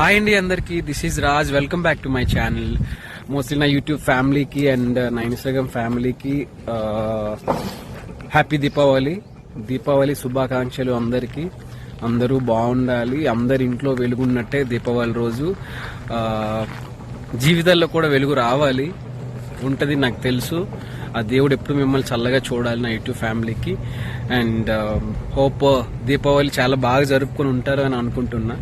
Hi అండి అందరికి. This is Raj welcome back to my channel mostly నా YouTube ఫ్యామిలీకి అండ్ నా ఇన్స్టాగ్రామ్ ఫ్యామిలీకి హ్యాపీ దీపావళి దీపావళి శుభాకాంక్షలు అందరికీ. అందరూ బాగుండాలి. అందరి ఇంట్లో వెలుగున్నట్టే దీపావళి రోజు. Uh, జీవితాల్లో కూడా వెలుగు రావాలి. ఉంటుంది నాకు తెలుసు. ఆ దేవుడు ఎప్పుడు మిమ్మల్ని చల్లగా చూడాలి నా యూట్యూబ్ ఫ్యామిలీకి అండ్ హోప్ దీపావళి చాలా బాగా జరుపుకొని ఉంటారు అని అనుకుంటున్నా.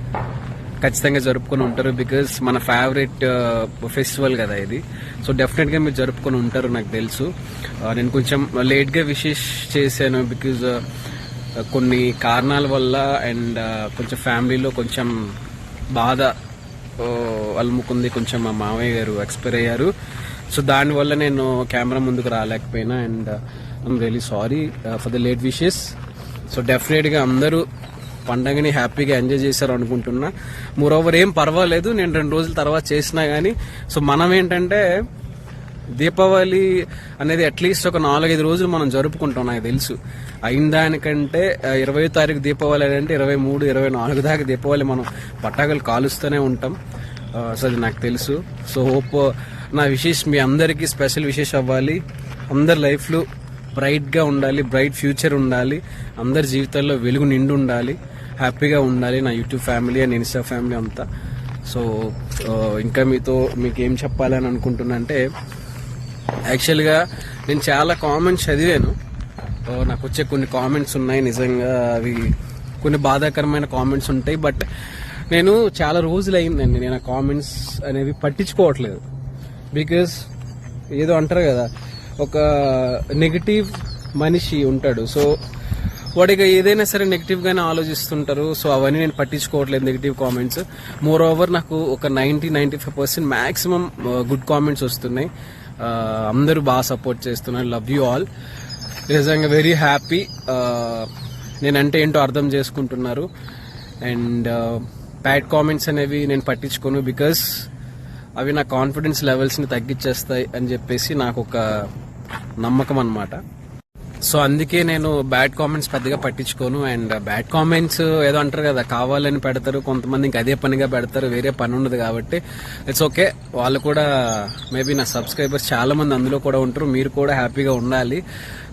ఖచ్చితంగా జరుపుకొని ఉంటారు బికాస్ మన ఫేవరెట్ ఫెస్టివల్ uh, కదా ఇది. సో డెఫినెట్గా మీరు జరుపుకొని ఉంటారు నాకు తెలుసు. Uh, నేను కొంచెం లేట్గా విషెస్ చేశాను బికాజ్ uh, కొన్ని కారణాల వల్ల అండ్ కొంచెం ఫ్యామిలీలో కొంచెం బాధ అలుముకుంది. కొంచెం మా మామయ్య గారు ఎక్స్పైర్ అయ్యారు. సో దానివల్ల నేను కెమెరా ముందుకు రాలేకపోయినా and I'm really sorry for the late wishes so డెఫినెట్గా అందరూ పండగని హ్యాపీగా ఎంజాయ్ చేశారు అనుకుంటున్నా మోరోవర్ ఏం పర్వాలేదు. నేను రెండు రోజుల తర్వాత చేసినా గానీ సో మనం ఏంటంటే దీపావళి అనేది అట్లీస్ట్ ఒక నాలుగైదు రోజులు మనం జరుపుకుంటాం నాకు తెలుసు. అయిన దానికంటే ఇరవై తారీఖు దీపావళి అంటే ఇరవై మూడు ఇరవై నాలుగు దాకా దీపావళి మనం పటాకులు కాలుస్తూనే ఉంటాం. సో అది నాకు తెలుసు. సో హోప్ నా విశేష్ మీ అందరికీ స్పెషల్ విషేష్ అవ్వాలి. అందరి లైఫ్లో బ్రైట్గా ఉండాలి బ్రైట్ ఫ్యూచర్ ఉండాలి. అందరి జీవితాల్లో వెలుగు నిండు ఉండాలి హ్యాపీగా ఉండాలి నా YouTube family and insta family అంతా. సో ఇంకా మీతో మీకు ఏం చెప్పాలని అనుకుంటున్నా అంటే యాక్చువల్గా నేను చాలా కామెంట్స్ చదివాను. నాకు వచ్చే కొన్ని కామెంట్స్ ఉన్నాయి నిజంగా అవి కొన్ని బాధాకరమైన కామెంట్స్ ఉంటాయి బట్ నేను చాలా రోజులు అయిందండి నేను ఆ కామెంట్స్ అనేవి పట్టించుకోవట్లేదు. బికాస్ ఏదో అంటారు కదా ఒక నెగిటివ్ మనిషి ఉంటాడు. సో వాడికి ఏదైనా సరే నెగిటివ్ గానే ఆలోచిస్తుంటారు. సో అవన్నీ నేను పట్టించుకోవట్లేదు నెగిటివ్ కామెంట్స్ మోర్ ఓవర్ నాకు ఒక ninety ninety five percent maximum good comments వస్తున్నాయి. Uh, అందరూ బాగా సపోర్ట్ చేస్తున్నారు. లవ్ యూ ఆల్ నిజంగా వెరీ హ్యాపీ uh, నేనంటే ఏంటో అర్థం చేసుకుంటున్నారు. అండ్ బ్యాడ్ కామెంట్స్ అనేవి నేను పట్టించుకోను బికాస్ అవి నా కాన్ఫిడెన్స్ లెవెల్స్ని తగ్గించేస్తాయి అని చెప్పేసి నాకు ఒక నమ్మకం అన్నమాట. సో అందుకే నేను బ్యాడ్ కామెంట్స్ పెద్దగా పట్టించుకోను. అండ్ బ్యాడ్ కామెంట్స్ ఏదో అంటారు కదా కావాలని పెడతారు కొంతమంది ఇంకా అదే పనిగా పెడతారు వేరే పని ఉండదు కాబట్టి. ఇట్స్ ఓకే వాళ్ళు కూడా మేబీ నా సబ్స్క్రైబర్స్ చాలా మంది అందులో కూడా ఉంటారు. మీరు కూడా హ్యాపీగా ఉండాలి.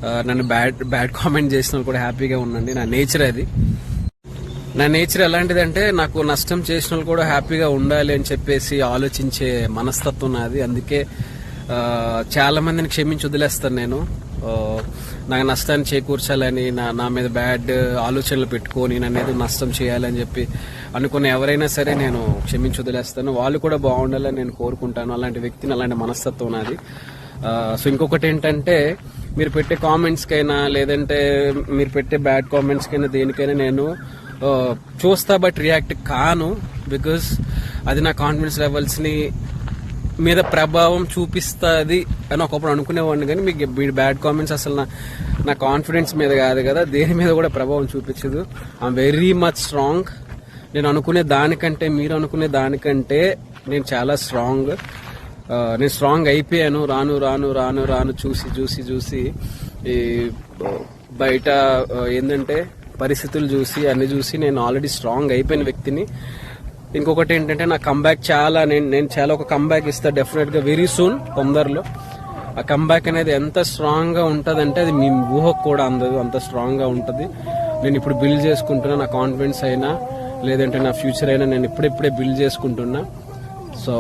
నన్ను బ్యాడ్ బ్యాడ్ కామెంట్ చేసిన వాళ్ళు కూడా హ్యాపీగా ఉండండి. నా నేచర్ అది. నా నేచర్ ఎలాంటిదంటే నాకు నష్టం చేసిన వాళ్ళు కూడా హ్యాపీగా ఉండాలి అని చెప్పేసి ఆలోచించే మనస్తత్వం నాది. అందుకే చాలా మందిని క్షమించి వదిలేస్తాను నేను. నాకు నష్టాన్ని చేకూర్చాలని నా నా మీద బ్యాడ్ ఆలోచనలు పెట్టుకొని నన్ను ఏదో నష్టం చేయాలని చెప్పి అనుకున్న ఎవరైనా సరే నేను క్షమించి వదిలేస్తాను. వాళ్ళు కూడా బాగుండాలని నేను కోరుకుంటాను. అలాంటి వ్యక్తిని అలాంటి మనస్తత్వం నాది. సో ఇంకొకటి ఏంటంటే మీరు పెట్టే కామెంట్స్కైనా లేదంటే మీరు పెట్టే బ్యాడ్ కామెంట్స్కైనా దేనికైనా నేను చూస్తా బట్ రియాక్ట్ కాను బికాస్ అది నా కాన్ఫిడెన్స్ లెవెల్స్ని మీద ప్రభావం చూపిస్తుంది అని ఒకప్పుడు అనుకునేవాడిని కానీ మీకు మీ బ్యాడ్ కామెంట్స్ అసలు నా నా కాన్ఫిడెన్స్ మీద కాదు కదా దేని మీద కూడా ప్రభావం చూపించదు. ఐఎమ్ వెరీ మచ్ స్ట్రాంగ్ నేను అనుకునే దానికంటే మీరు అనుకునే దానికంటే నేను చాలా స్ట్రాంగ్ నేను స్ట్రాంగ్ అయిపోయాను. రాను రాను రాను రాను చూసి చూసి చూసి ఈ బయట ఏంటంటే పరిస్థితులు చూసి అన్ని చూసి నేను ఆల్రెడీ స్ట్రాంగ్ అయిపోయిన వ్యక్తిని. ఇంకొకటి ఏంటంటే నా కంబ్యాక్ చాలా నేను నేను చాలా ఒక కంబ్యాక్ ఇస్తా డెఫినెట్గా వెరీ సూన్ తొందరలో. ఆ కంబ్యాక్ అనేది ఎంత స్ట్రాంగ్గా ఉంటుంది అంటే అది మీ ఊహకు కూడా అందదు అంత స్ట్రాంగ్గా ఉంటుంది. నేను ఇప్పుడు బిల్డ్ చేసుకుంటున్నా నా కాన్ఫిడెన్స్ అయినా లేదంటే నా ఫ్యూచర్ అయినా నేను ఇప్పుడిప్పుడే బిల్డ్ చేసుకుంటున్నా. సో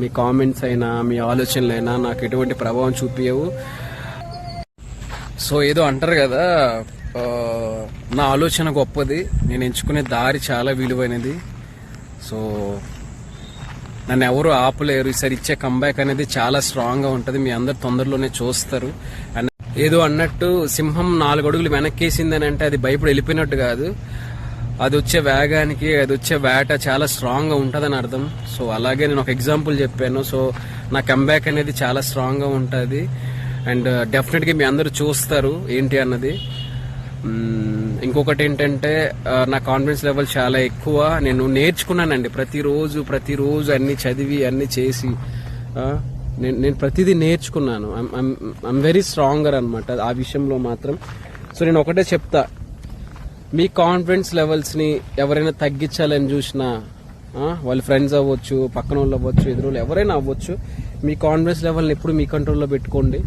మీ కామెంట్స్ అయినా మీ ఆలోచనలు అయినా నాకు ఎటువంటి ప్రభావం చూపించవు సో ఏదో అంటారు కదా నా ఆలోచన గొప్పది నేను ఎంచుకునే దారి చాలా విలువైనది. సో నన్ను ఎవరు ఆపలేరు. ఈసారి ఇచ్చే కంబ్యాక్ అనేది చాలా స్ట్రాంగ్గా ఉంటది. మీ అందరు తొందరలోనే చూస్తారు. అండ్ ఏదో అన్నట్టు సింహం నాలుగు అడుగులు వెనక్కేసిందని అంటే అది భయపడి వెళ్ళిపోయినట్టు కాదు. అది వచ్చే వేగానికి అది వచ్చే వేట చాలా స్ట్రాంగ్గా అర్థం. సో అలాగే నేను ఒక ఎగ్జాంపుల్ చెప్పాను. సో నా కంబ్యాక్ అనేది చాలా స్ట్రాంగ్గా అండ్ డెఫినెట్గా మీ అందరూ చూస్తారు ఏంటి అన్నది. ఇంకొకటి ఏంటంటే నా కాన్ఫిడెన్స్ లెవెల్ చాలా ఎక్కువ. నేను నేర్చుకున్నానండి. ప్రతిరోజు ప్రతిరోజు అన్ని చదివి అన్ని చేసి నేను నేను ప్రతిదీ నేర్చుకున్నాను. ఐమ్ వెరీ స్ట్రాంగర్ అనమాట ఆ విషయంలో మాత్రం. సో నేను ఒకటే చెప్తా. మీ కాన్ఫిడెన్స్ లెవెల్స్ని ఎవరైనా తగ్గించాలని చూసినా వాళ్ళ ఫ్రెండ్స్ అవ్వచ్చు పక్కన వాళ్ళు అవ్వచ్చు ఎదురు ఎవరైనా అవ్వచ్చు మీ కాన్ఫిడెన్స్ లెవెల్ని ఎప్పుడు మీ కంట్రోల్లో పెట్టుకోండి.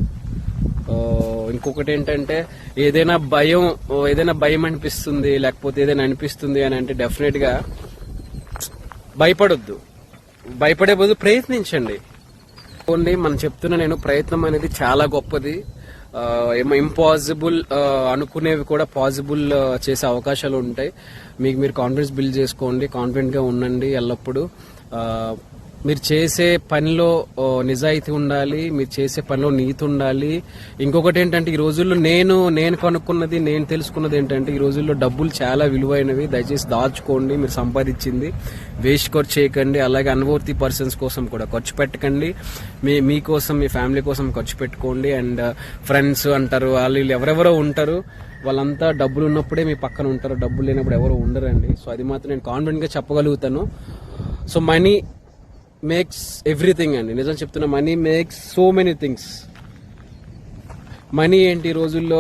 ఇంకొకటి ఏంటంటే ఏదైనా భయం ఏదైనా భయం అనిపిస్తుంది లేకపోతే ఏదైనా అనిపిస్తుంది అని అంటే డెఫినెట్గా భయపడొద్దు. భయపడే బదులు ప్రయత్నించండి. ఓన్లీ మనం చెప్తున్న నేను ప్రయత్నం అనేది చాలా గొప్పది. ఏమో ఇంపాసిబుల్ అనుకునేవి కూడా పాసిబుల్ చేసే అవకాశాలు ఉంటాయి. మీకు మీరు కాన్ఫిడెన్స్ బిల్డ్ చేసుకోండి కాన్ఫిడెంట్గా ఉండండి ఎల్లప్పుడూ. మీరు చేసే పనిలో నిజాయితీ ఉండాలి మీరు చేసే పనిలో నీతి ఉండాలి. ఇంకొకటి ఏంటంటే ఈ రోజుల్లో నేను నేను కనుక్కున్నది నేను తెలుసుకున్నది ఏంటంటే ఈ రోజుల్లో డబ్బులు చాలా విలువైనవి. దయచేసి దాచుకోండి మీరు సంపాదించింది. వేస్ట్ ఖర్చు చేయకండి. అలాగే అన్వర్తి పర్సన్స్ కోసం కూడా ఖర్చు పెట్టకండి. మీ మీకోసం మీ ఫ్యామిలీ కోసం ఖర్చు పెట్టుకోండి. అండ్ uh, ఫ్రెండ్స్ అంటారు వాళ్ళు ఎవరెవరో ఉంటారు. వాళ్ళంతా డబ్బులు ఉన్నప్పుడే మీ పక్కన ఉంటారు. డబ్బులు లేనప్పుడు ఎవరో ఉండరండి. సో అది మాత్రం నేను కాన్ఫిడెంట్గా చెప్పగలుగుతాను. సో మనీ మేక్స్ ఎవ్రీథింగ్ అండి. నిజం చెప్తున్నా money makes so many things money ఏంటి ఈ రోజుల్లో?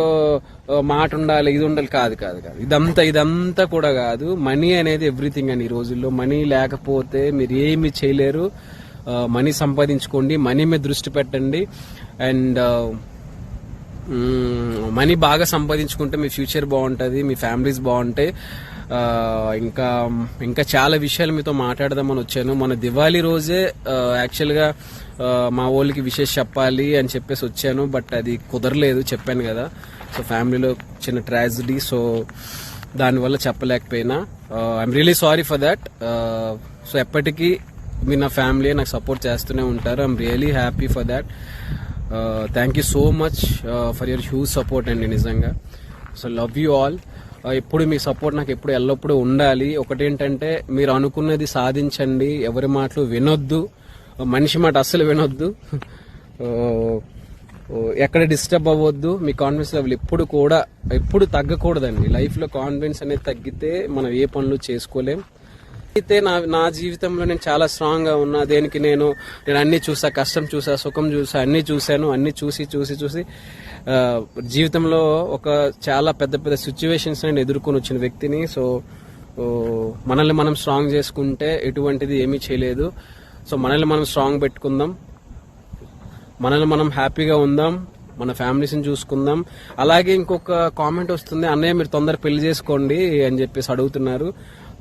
మాట ఉండాలి ఇది ఉండాలి కాదు కాదు కాదు. ఇదంతా ఇదంతా కూడా కాదు. మనీ అనేది ఎవ్రీథింగ్ అండి ఈ రోజుల్లో. మనీ లేకపోతే మీరు ఏమి చేయలేరు. మనీ సంపాదించుకోండి మనీ మీద దృష్టి పెట్టండి. అండ్ మనీ బాగా సంపాదించుకుంటే మీ ఫ్యూచర్ బాగుంటుంది మీ ఫ్యామిలీస్ బాగుంటాయి. ఇంకా ఇంకా చాలా విషయాలు మీతో మాట్లాడదామని వచ్చాను. మన దివాళీ రోజే యాక్చువల్గా మా వాళ్ళకి విషేష్ చెప్పాలి అని చెప్పేసి వచ్చాను బట్ అది కుదరలేదు చెప్పాను కదా. సో ఫ్యామిలీలో చిన్న ట్రాజడీ సో దానివల్ల చెప్పలేకపోయినా. I'm really sorry for that so ఎప్పటికీ మీరు నా ఫ్యామిలీ నాకు సపోర్ట్ చేస్తూనే ఉంటారు. I'm really happy for that thank you so much for your huge support అండి నిజంగా. సో లవ్ యూ ఆల్ ఎప్పుడు మీ సపోర్ట్ నాకు ఎప్పుడు ఎల్లప్పుడూ ఉండాలి. ఒకటేంటంటే మీరు అనుకున్నది సాధించండి. ఎవరి మాటలు వినొద్దు. మనిషి మాట అస్సలు వినొద్దు. ఎక్కడ డిస్టర్బ్ అవ్వద్దు. మీ కాన్ఫిడెన్స్ లెవెల్ ఎప్పుడు కూడా ఎప్పుడు తగ్గకూడదండి. లైఫ్లో కాన్ఫిడెన్స్ అనేది తగ్గితే మనం ఏ పనులు చేసుకోలేం. అయితే నా నా జీవితంలో నేను చాలా స్ట్రాంగ్గా ఉన్నా. దేనికి నేను నేను అన్ని చూసా కష్టం చూసా సుఖం చూసా అన్ని చూశాను అన్ని చూసి చూసి చూసి జీవితంలో ఒక చాలా పెద్ద పెద్ద సిచ్యువేషన్స్ నేను ఎదుర్కొని వచ్చిన వ్యక్తిని. సో మనల్ని మనం స్ట్రాంగ్ చేసుకుంటే ఎటువంటిది ఏమీ చేయలేదు. సో మనల్ని మనం స్ట్రాంగ్ పెట్టుకుందాం. మనల్ని మనం హ్యాపీగా ఉందాం. మన ఫ్యామిలీస్ని చూసుకుందాం. అలాగే ఇంకొక కామెంట్ వస్తుంది అన్నయ్య మీరు తొందర పెళ్ళి చేసుకోండి అని చెప్పేసి అడుగుతున్నారు.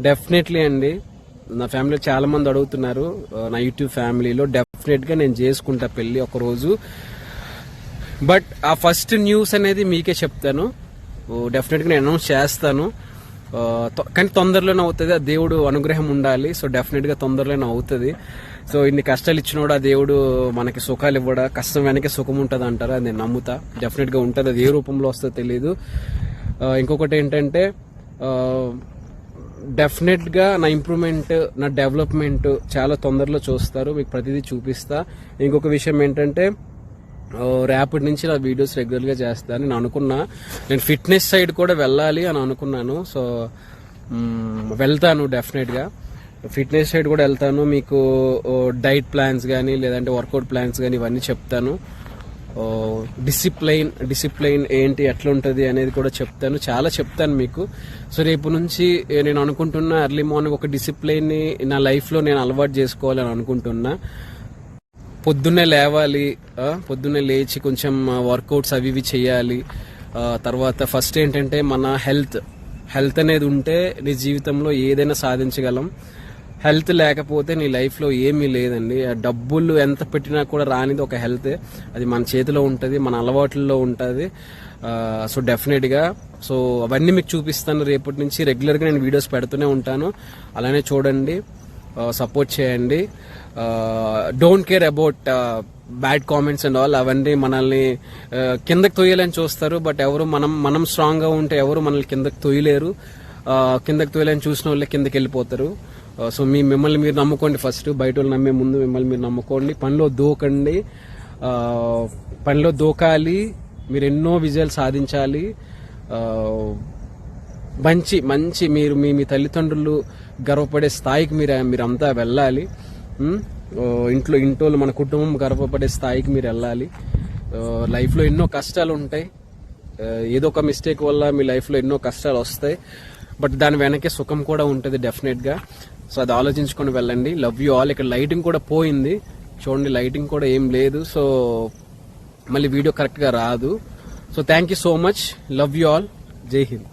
డెఫినెట్లీ అండి. నా ఫ్యామిలీలో చాలా మంది అడుగుతున్నారు. నా యూట్యూబ్ ఫ్యామిలీలో డెఫినెట్గా నేను చేసుకుంటా పెళ్ళి ఒక రోజు బట్ ఆ ఫస్ట్ న్యూస్ అనేది మీకే చెప్తాను. డెఫినెట్గా నేను అనౌన్స్ చేస్తాను. తొ- కానీ తొందరలోనే అవుతుంది. ఆ దేవుడు అనుగ్రహం ఉండాలి. సో డెఫినెట్గా తొందరలోనే అవుతుంది. సో ఇన్ని కష్టాలు ఇచ్చినోడు ఆ దేవుడు మనకి సుఖాలు ఇవ్వడా? కష్టం వెనక సుఖం ఉంటుంది అంటారు? అది నేను నమ్ముతా. డెఫినెట్గా ఉంటుంది. అది ఏ రూపంలో వస్తుందో తెలియదు ఇంకొకటి ఏంటంటే డెఫినెట్గా నా ఇంప్రూవ్మెంట్ నా డెవలప్మెంట్ చాలా తొందరలో చూస్తారు. మీకు ప్రతిదీ చూపిస్తా. ఇంకొక విషయం ఏంటంటే రేపటి నుంచి నా వీడియోస్ రెగ్యులర్గా చేస్తాను నేను అనుకున్నా. నేను ఫిట్నెస్ సైడ్ కూడా వెళ్ళాలి అని అనుకున్నాను. సో వెళ్తాను డెఫినెట్గా. ఫిట్నెస్ సైడ్ కూడా వెళ్తాను. మీకు డైట్ ప్లాన్స్ కానీ లేదంటే వర్కౌట్ ప్లాన్స్ కానీ ఇవన్నీ చెప్తాను. డిసిప్లైన్ డిసిప్లైన్ ఏంటి ఎట్లా ఉంటుంది అనేది కూడా చెప్తాను. చాలా చెప్తాను మీకు. సో రేపు నుంచి నేను అనుకుంటున్నా ఎర్లీ మార్నింగ్ ఒక డిసిప్లైన్ని నా లైఫ్లో నేను అలవాటు చేసుకోవాలని అనుకుంటున్నా. పొద్దున్నే లేవాలి పొద్దున్నే లేచి కొంచెం వర్కౌట్స్ అవి ఇవి చేయాలి. తర్వాత ఫస్ట్ ఏంటంటే మన హెల్త్ హెల్త్ అనేది ఉంటే నీ జీవితంలో ఏదైనా సాధించగలం. హెల్త్ లేకపోతే నీ లైఫ్లో ఏమీ లేదండి. ఆ డబ్బులు ఎంత పెట్టినా కూడా రానిది ఒక హెల్త్. అది మన చేతిలో ఉంటుంది మన అలవాట్లలో ఉంటుంది. సో డెఫినెట్గా సో అవన్నీ మీకు చూపిస్తాను రేపటి నుంచి. రెగ్యులర్గా నేను వీడియోస్ పెడుతూనే ఉంటాను. అలానే చూడండి. సపోర్ట్ చేయండి. Don't care about bad comments and all అవన్నీ మనల్ని కిందకు కిందకి తొయ్యాలని చూస్తారు. బట్ ఎవరు మనం మనం స్ట్రాంగ్గా ఉంటే ఎవరు మనల్ని కిందకి తొయ్యలేరు కిందకి తొయ్యాలని చూసిన వాళ్ళే కిందకి వెళ్ళిపోతారు. Uh, సో మీ మిమ్మల్ని మీరు నమ్ముకోండి ఫస్ట్ బయట వాళ్ళు నమ్మే ముందు మిమ్మల్ని మీరు నమ్ముకోండి. పనిలో దూకండి. Uh, పనిలో దూకాలి. మీరు ఎన్నో విజయాలు సాధించాలి. Uh, మంచి మంచి మీరు మీ మీ తల్లిదండ్రులు గర్వపడే స్థాయికి మీరు మీరంతా వెళ్ళాలి. Hmm? ఇంట్లో ఇంట్లో మన కుటుంబం గర్వపడే స్థాయికి మీరు వెళ్ళాలి. లైఫ్లో ఎన్నో కష్టాలు ఉంటాయి. ఏదో ఒక మిస్టేక్ వల్ల మీ లైఫ్లో ఎన్నో కష్టాలు వస్తాయి. బట్ దాని వెనకే సుఖం కూడా ఉంటుంది డెఫినెట్గా సో అది ఆలోచించుకొని వెళ్ళండి. లవ్ యూ ఆల్ ఇక్కడ లైటింగ్ కూడా పోయింది. చూడండి లైటింగ్ కూడా ఏం లేదు. సో మళ్ళీ వీడియో కరెక్ట్గా రాదు. So thank you so much love you all Jai Hind